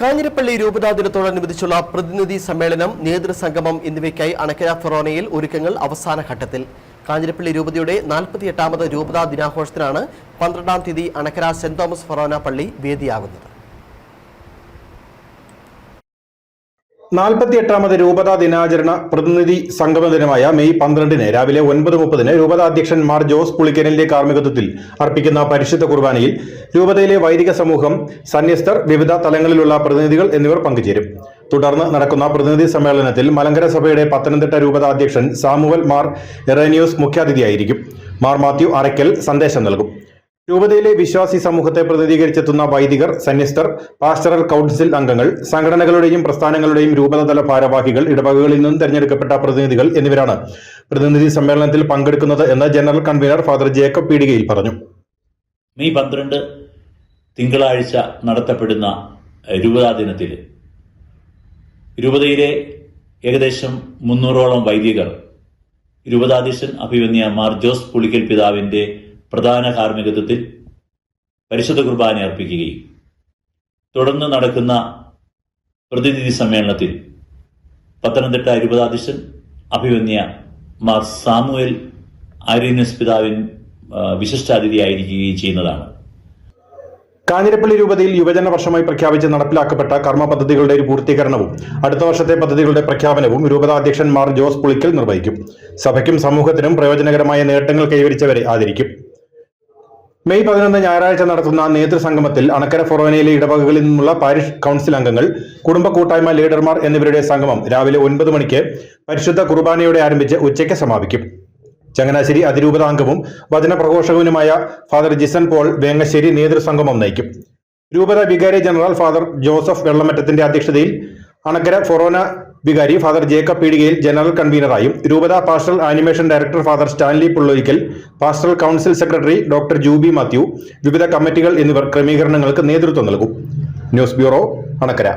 കാഞ്ഞിരപ്പള്ളി രൂപതാ ദിനത്തോടനുബന്ധിച്ചുള്ള പ്രതിനിധി സമ്മേളനം നേതൃസംഗമം എന്നിവയ്ക്കായി അണക്കര ഫെറോനയിൽ ഒരുക്കങ്ങൾ അവസാന ഘട്ടത്തിൽ. കാഞ്ഞിരപ്പള്ളി രൂപതയുടെ നാൽപ്പത്തിയെട്ടാമത് രൂപതാ ദിനാഘോഷത്തിനാണ് പന്ത്രണ്ടാം തീയതി അണക്കര സെന്റ് തോമസ് ഫെറോന പള്ളി വേദിയാകുന്നത്. നാൽപ്പത്തിയെട്ടാമത് രൂപതാ ദിനാചരണ പ്രതിനിധി സംഗമ ദിനമായ മെയ് പന്ത്രണ്ടിന് രാവിലെ ഒൻപത് മുപ്പതിന് രൂപതാ അധ്യക്ഷൻ മാർ ജോസ് പുളിക്കലിന്റെ കാർമ്മികത്വത്തിൽ അർപ്പിക്കുന്ന പരിശുദ്ധ കുർബാനയിൽ രൂപതയിലെ വൈദിക സമൂഹം സന്യസ്തർ വിവിധ തലങ്ങളിലുള്ള പ്രതിനിധികൾ എന്നിവർ പങ്കുചേരും. തുടർന്ന് നടക്കുന്ന പ്രതിനിധി സമ്മേളനത്തിൽ മലങ്കര സഭയുടെ പത്തനംതിട്ട രൂപതാ അധ്യക്ഷൻ സാമുവൽ മാർ എറേനിയോസ് മുഖ്യാതിഥിയായിരിക്കും. മാർ മാത്യു അറയ്ക്കൽ സന്ദേശം നൽകും. രൂപതയിലെ വിശ്വാസി സമൂഹത്തെ പ്രതിനിധീകരിച്ചെത്തുന്ന വൈദികർ സന്യസ്തർ പാസ്റ്ററൽ കൗൺസിൽ അംഗങ്ങൾ സംഘടനകളുടെയും പ്രസ്ഥാനങ്ങളുടെയും രൂപതതല ഭാരവാഹികൾ ഇടവകകളിൽ നിന്നും തെരഞ്ഞെടുക്കപ്പെട്ട പ്രതിനിധികൾ എന്നിവരാണ് പ്രതിനിധി സമ്മേളനത്തിൽ പങ്കെടുക്കുന്നത് എന്ന് ജനറൽ കൺവീനർ ഫാദർ ജേക്കബ് പീടികയിൽ പറഞ്ഞു. മെയ് പന്ത്രണ്ട് തിങ്കളാഴ്ച നടത്തപ്പെടുന്ന രൂപതാ ദിനത്തിൽ രൂപതയിലെ ഏകദേശം മുന്നൂറോളം വൈദികർ രൂപതാധീശൻ അഭിമന്യ മാർ ജോസ് പുളിക്കൽ പിതാവിന്റെ പ്രധാന കാർമ്മികത്വത്തിൽ പരിശുദ്ധ കുർബാന അർപ്പിക്കുകയും തുടർന്ന് നടക്കുന്ന പ്രതിനിധി സമ്മേളനത്തിൽ പത്തനംതിട്ട രൂപതാധ്യക്ഷൻ അഭിവന്യ മാർ സാമുവൽ ആര്യനസ് പിതാവിൻ വിശിഷ്ടാതിഥിയായിരിക്കുകയും ചെയ്യുന്നതാണ്. കാഞ്ഞിരപ്പള്ളി രൂപതയിൽ യുവജന വർഷമായി പ്രഖ്യാപിച്ച് നടപ്പിലാക്കപ്പെട്ട കർമ്മ പദ്ധതികളുടെ ഒരു പൂർത്തീകരണവും അടുത്ത വർഷത്തെ പദ്ധതികളുടെ പ്രഖ്യാപനവും രൂപതാധ്യക്ഷൻ മാർ ജോസ് പുളിക്കൽ നിർവഹിക്കും. സഭയ്ക്കും സമൂഹത്തിനും പ്രയോജനകരമായ നേട്ടങ്ങൾ കൈവരിച്ചവരെ ആദരിക്കും. മെയ് പതിനൊന്ന് ഞായറാഴ്ച നടത്തുന്ന നേതൃസംഗമത്തിൽ അണക്കര ഫൊറോനയിലെ ഇടവകകളിൽ നിന്നുള്ള പാരിഷ് കൗൺസിൽ അംഗങ്ങൾ കുടുംബ കൂട്ടായ്മ ലീഡർമാർ എന്നിവരുടെ സംഗമം രാവിലെ ഒൻപത് മണിക്ക് പരിശുദ്ധ കുർബാനയോടെ ആരംഭിച്ച് ഉച്ചയ്ക്ക് സമാപിക്കും. ചങ്ങനാശ്ശേരി അതിരൂപത അംഗവും വചനപ്രഘോഷകനുമായ ഫാദർ ജിസൻ പോൾ വേങ്ങശ്ശേരി നേതൃസംഗമം നയിക്കും. രൂപത വികാരി ജനറൽ ഫാദർ ജോസഫ് വെള്ളമറ്റത്തിന്റെ അധ്യക്ഷതയിൽ അണക്കര ഫൊറോന വികാരി ഫാദർ ജേക്കബ് പീടികയിൽ ജനറൽ കൺവീനറായും രൂപത pastoral animation director father Stanley Pullorickal pastoral council secretary doctor Juby Mathew വിവിധ കമ്മിറ്റികൾ എന്നിവർ ക്രമീകരണങ്ങൾക്ക് നേതൃത്വം നൽകും. News bureau Anakkara.